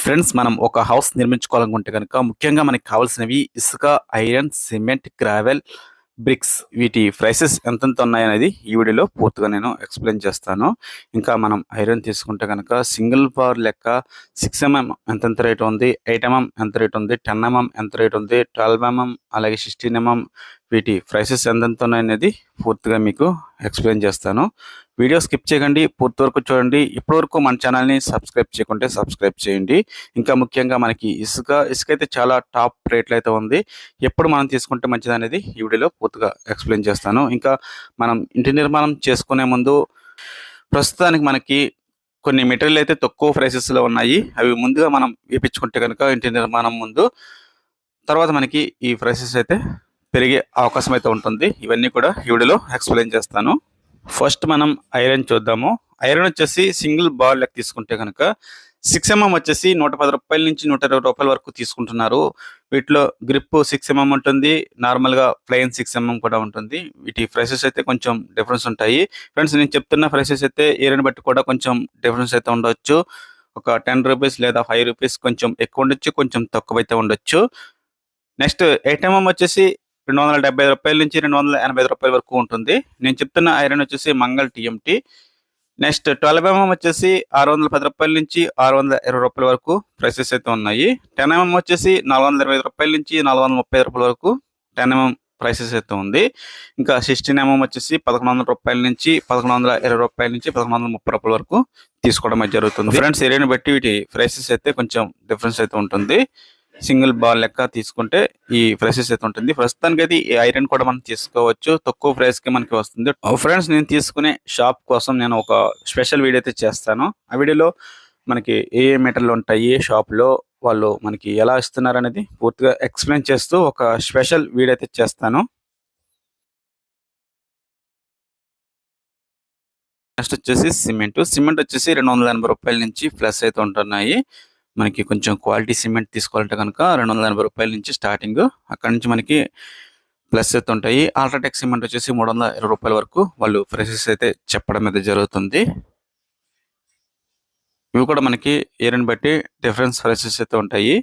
Friends మనం ఒక house నిర్మించుకోవాలనుకుంటే కనుక ముఖ్యంగా మనకి కావాల్సినవి ఇసుక ఐరన్ సిమెంట్ గ్రావెల్ బ్రిక్స్ వీటి ప్రైసెస్ ఎంతెంత ఉన్నాయనేది ఈ వీడియోలో పూర్తిగా నేను ఎక్స్ప్లెయిన్ చేస్తాను. ఇంకా మనం ఐరన్ తీసుకుంటే కనుక సింగిల్ పవర్ లెక్క సిక్స్ ఎంఎం ఎంతెంత రేట్ ఉంది? ఎయిట్ ఎంఎం ఎంత రేట్ ఉంది? టెన్ ఎంఎం ఎంత రేట్ ఉంది? ట్వెల్వ్ ఎంఎం అలాగే సిక్స్టీన్ ఎంఎం వీటి ప్రైసెస్ ఎంతెంత ఉన్నాయనేది పూర్తిగా మీకు ఎక్స్ప్లెయిన్ చేస్తాను. వీడియో స్కిప్ చేయకండి పూర్తి వరకు చూడండి. ఇప్పటివరకు మన ఛానల్ని సబ్స్క్రైబ్ చేయకుంటే సబ్స్క్రైబ్ చేయండి. ఇంకా ముఖ్యంగా మనకి ఇసుక ఇసుక అయితే చాలా టాప్ రేట్లు అయితే ఉంది. ఎప్పుడు మనం తీసుకుంటే మంచిది అనేది ఈ వీడియోలో పూర్తిగా ఎక్స్ప్లెయిన్ చేస్తాను. ఇంకా మనం ఇంటి నిర్మాణం చేసుకునే ముందు ప్రస్తుతానికి మనకి కొన్ని మెటీరియల్ అయితే తక్కువ ప్రైసెస్లో ఉన్నాయి. అవి ముందుగా మనం వేపించుకుంటే కనుక ఇంటి నిర్మాణం ముందు తర్వాత మనకి ఈ ప్రైసెస్ అయితే పెరిగే అవకాశం అయితే ఉంటుంది. ఇవన్నీ కూడా ఈ వీడియోలో ఎక్స్ప్లెయిన్ చేస్తాను. ఫస్ట్ మనం ఐరన్ చూద్దాము. ఐరన్ వచ్చేసి సింగిల్ బాల్ లెక్క తీసుకుంటే కనుక సిక్స్ ఎంఎం వచ్చేసి నూట పది రూపాయల నుంచి నూట ఇరవై రూపాయల వరకు తీసుకుంటున్నారు. వీటిలో గ్రిప్ సిక్స్ ఎంఎం ఉంటుంది. నార్మల్గా ప్లెయిన్ సిక్స్ ఎంఎం కూడా ఉంటుంది. వీటి ప్రైసెస్ అయితే కొంచెం డిఫరెన్స్ ఉంటాయి. ఫ్రెండ్స్ నేను చెప్తున్న ప్రైసెస్ అయితే ఏరియాని బట్టి కూడా కొంచెం డిఫరెన్స్ అయితే ఉండొచ్చు. ఒక టెన్ రూపీస్ లేదా ఫైవ్ రూపీస్ కొంచెం ఎక్కువ ఉండొచ్చు కొంచెం తక్కువ అయితే ఉండొచ్చు. నెక్స్ట్ ఎయిట్ ఎంఎం వచ్చేసి రెండు వందల డెబ్బై రూపాయల నుంచి రెండు వందల ఎనభై రూపాయల వరకు ఉంటుంది. నేను చెప్తున్న ఐరన్ వచ్చేసి Mangal TMT. Next twelve MM వచ్చేసి ఆరు వందల పది రూపాయల నుంచి ఆరు వందల ఇరవై రూపాయల వరకు ప్రైసెస్ అయితే ఉన్నాయి. టెన్ ఎంఎం వచ్చేసి నాలుగు వందల ఇరవై రూపాయల నుంచి నాలుగు వందల ముప్పై రూపాయల వరకు టెన్ ఎంఎం ప్రైసెస్ అయితే ఉంది. ఇంకా సిక్స్టీన్ ఎంఎం వచ్చేసి పదకొండు వందల రూపాయల నుంచి పదకొండు వందల ఇరవై రూపాయల నుంచి పదకొండు వందల ముప్పై రూపాయల వరకు తీసుకోవడం జరుగుతుంది. ఫ్రెండ్స్ ఏరియాని బట్టి వీటి ప్రైసెస్ అయితే కొంచెం డిఫరెన్స్ అయితే ఉంటుంది. సింగిల్ బాల్ లెక్క తీసుకుంటే ఈ ప్రైసెస్ అయితే ఉంటుంది. ప్రస్తుతానికి అయితే ఈ ఐరన్ కూడా మనం తీసుకోవచ్చు. తక్కువ ప్రైస్కి మనకి వస్తుంది. ఫ్రెండ్స్ నేను తీసుకునే షాప్ కోసం నేను ఒక స్పెషల్ వీడియో అయితే చేస్తాను. ఆ వీడియోలో మనకి ఏ ఏ మెటర్లు ఉంటాయి ఏ షాప్లో వాళ్ళు మనకి ఎలా ఇస్తున్నారు అనేది పూర్తిగా ఎక్స్ప్లెయిన్ చేస్తూ ఒక స్పెషల్ వీడియో అయితే చేస్తాను. నెక్స్ట్ వచ్చేసి సిమెంట్. సిమెంట్ వచ్చేసి రెండు వందల ఎనభై రూపాయల నుంచి ప్లస్ అయితే ఉంటున్నాయి. మనకి కొంచెం క్వాలిటీ సిమెంట్ తీసుకోవాలంటే కనుక రెండు వందల ఎనభై రూపాయల నుంచి స్టార్టింగ్. అక్కడ నుంచి మనకి ప్లస్ అయితే ఉంటాయి. ఆల్ట్రాటెక్ సిమెంట్ వచ్చేసి మూడు వందల ఇరవై రూపాయల వరకు వాళ్ళు ప్రైసెస్ అయితే చెప్పడం అయితే జరుగుతుంది. ఇవి కూడా మనకి ఏరియాని బట్టి డిఫరెన్స్ ప్రైసెస్ అయితే ఉంటాయి.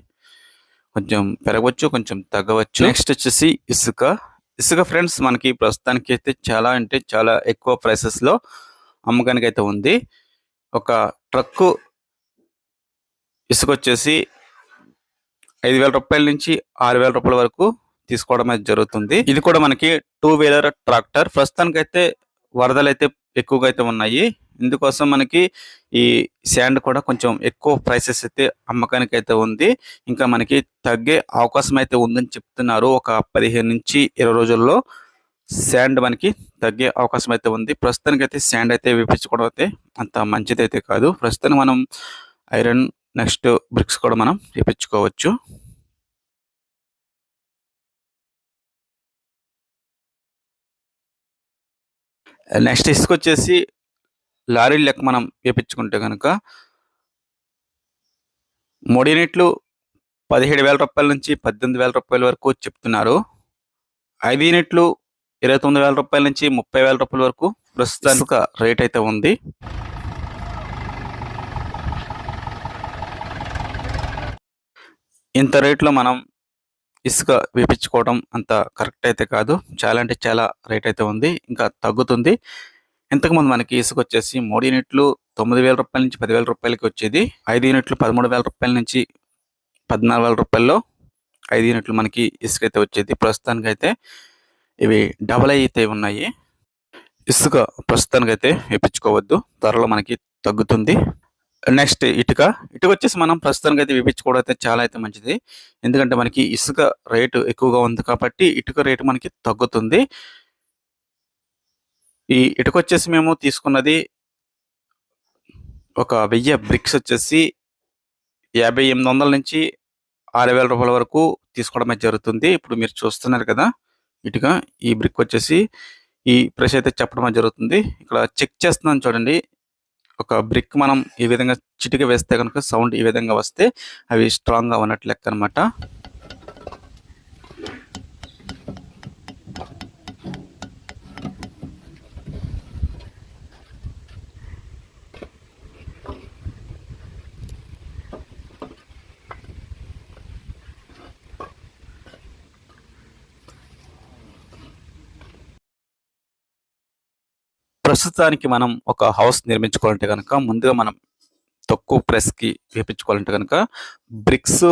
కొంచెం పెరగవచ్చు కొంచెం తగ్గవచ్చు. నెక్స్ట్ వచ్చేసి ఇసుక. ఇసుక ఫ్రెండ్స్ మనకి ప్రస్తుతానికి అయితే చాలా అంటే చాలా ఎక్కువ ప్రైసెస్లో అమ్మకానికి అయితే ఉంది. ఒక ట్రక్కు ఇసుక వచ్చేసి ఐదు వేల రూపాయల నుంచి ఆరు వేల రూపాయల వరకు తీసుకోవడం అయితే జరుగుతుంది. ఇది కూడా మనకి టూ వీలర్ ట్రాక్టర్. ప్రస్తుతానికి అయితే వరదలు అయితే ఎక్కువగా అయితే ఉన్నాయి. ఇందుకోసం మనకి ఈ శాండ్ కూడా కొంచెం ఎక్కువ ప్రైసెస్ అయితే అమ్మకానికి అయితే ఉంది. ఇంకా మనకి తగ్గే అవకాశం అయితే ఉందని చెప్తున్నారు. ఒక పదిహేను నుంచి ఇరవై రోజుల్లో శాండ్ మనకి తగ్గే అవకాశం అయితే ఉంది. ప్రస్తుతానికి అయితే శాండ్ అయితే వేపించుకోవడం అయితే అంత మంచిది అయితే కాదు. ప్రస్తుతం మనం ఐరన్ నెక్స్ట్ బ్రిక్స్ కూడా మనం చేపించుకోవచ్చు. నెక్స్ట్ ఇసుక వచ్చేసి లారీ లెక్క మనం వేపించుకుంటే కనుక మూడు యూనిట్లు పదిహేడు వేల రూపాయల నుంచి పద్దెనిమిది వేల రూపాయల వరకు చెప్తున్నారు. ఐదు యూనిట్లు ఇరవై తొమ్మిది వేల రూపాయల నుంచి ముప్పై వేల రూపాయల వరకు ప్రస్తుతానికి రేట్ అయితే ఉంది. ఇంత రేట్లో మనం ఇసుక వేపించుకోవడం అంత కరెక్ట్ అయితే కాదు. చాలా అంటే చాలా రేట్ అయితే ఉంది. ఇంకా తగ్గుతుంది. ఇంతకుముందు మనకి ఇసుక వచ్చేసి మూడు యూనిట్లు తొమ్మిది వేల రూపాయల నుంచి పదివేల రూపాయలకి వచ్చేది. ఐదు యూనిట్లు పదమూడు వేల రూపాయల నుంచి పద్నాలుగు వేల రూపాయల్లో ఐదు యూనిట్లు మనకి ఇసుక అయితే వచ్చేది. ప్రస్తుతానికి అయితే ఇవి డబల్ అయితే ఉన్నాయి. ఇసుక ప్రస్తుతానికి అయితే వేపించుకోవద్దు. త్వరలో మనకి తగ్గుతుంది. నెక్స్ట్ ఇటుక. ఇటుక వచ్చేసి మనం ప్రస్తుతానికి అయితే వేపించుకోవడం అయితే చాలా అయితే మంచిది. ఎందుకంటే మనకి ఇసుక రేటు ఎక్కువగా ఉంది కాబట్టి ఇటుక రేటు మనకి తగ్గుతుంది. ఈ ఇటుక వచ్చేసి మేము తీసుకున్నది ఒక వెయ్యి బ్రిక్స్ వచ్చేసి యాభై ఎనిమిది వందల నుంచి ఆరు వేల రూపాయల వరకు తీసుకోవడం జరుగుతుంది. ఇప్పుడు మీరు చూస్తున్నారు కదా ఇటుక ఈ బ్రిక్ వచ్చేసి ఈ ప్రెస్ అయితే చెప్పడం జరుగుతుంది. ఇక్కడ చెక్ చేస్తున్నాను చూడండి. ఒక బ్రిక్ మనం ఈ విధంగా చిటిక వేస్తే కనుక సౌండ్ ఈ విధంగా వస్తే అవి స్ట్రాంగ్గా ఉన్నట్లు లెక్క అనమాట ప్రస్తుతానికి మనం ఒక హౌస్ నిర్మించుకోవాలంటే కనుక ముందుగా మనం తక్కువ ప్రెస్కి వేపించుకోవాలంటే కనుక బ్రిక్స్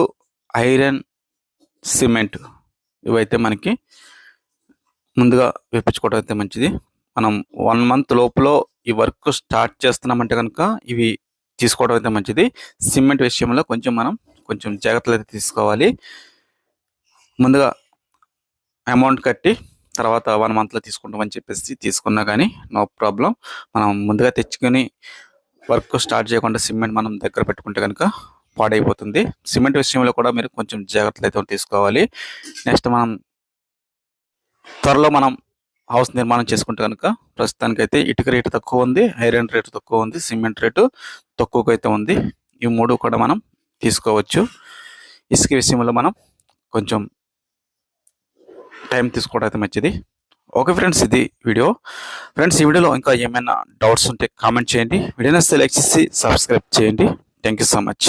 ఐరన్ సిమెంట్ ఇవైతే మనకి ముందుగా వేపించుకోవడం అయితే మంచిది. మనం వన్ మంత్ లోపల ఈ వర్క్ స్టార్ట్ చేస్తున్నామంటే కనుక ఇవి తీసుకోవడం అయితే మంచిది. సిమెంట్ విషయంలో కొంచెం మనం కొంచెం జాగ్రత్తలు అయితే తీసుకోవాలి. ముందుగా అమౌంట్ కట్టి తర్వాత వన్ మంత్లో తీసుకుంటామని చెప్పేసి తీసుకున్నా కానీ నో ప్రాబ్లం మనం ముందుగా తెచ్చుకొని వర్క్ స్టార్ట్ చేయకుండా సిమెంట్ మనం దగ్గర పెట్టుకుంటే కనుక పాడైపోతుంది. సిమెంట్ విషయంలో కూడా మీరు కొంచెం జాగ్రత్తలు అయితే తీసుకోవాలి. నెక్స్ట్ మనం త్వరలో మనం హౌస్ నిర్మాణం చేసుకుంటే కనుక ప్రస్తుతానికైతే ఇటుక రేటు తక్కువ ఉంది ఐరన్ రేటు తక్కువ ఉంది సిమెంట్ రేటు తక్కువగా అయితే ఉంది. ఈ మూడు కూడా మనం తీసుకోవచ్చు. ఇసుక విషయంలో మనం కొంచెం టైం తీసుకోవడం అయితే మంచిది. ఓకే ఫ్రెండ్స్ ఇది వీడియో. ఫ్రెండ్స్ ఈ వీడియోలో ఇంకా ఏమైనా డౌట్స్ ఉంటే కామెంట్ చేయండి. వీడియోని సెలెక్ట్ చేసి సబ్స్క్రైబ్ చేయండి. Thank you so much.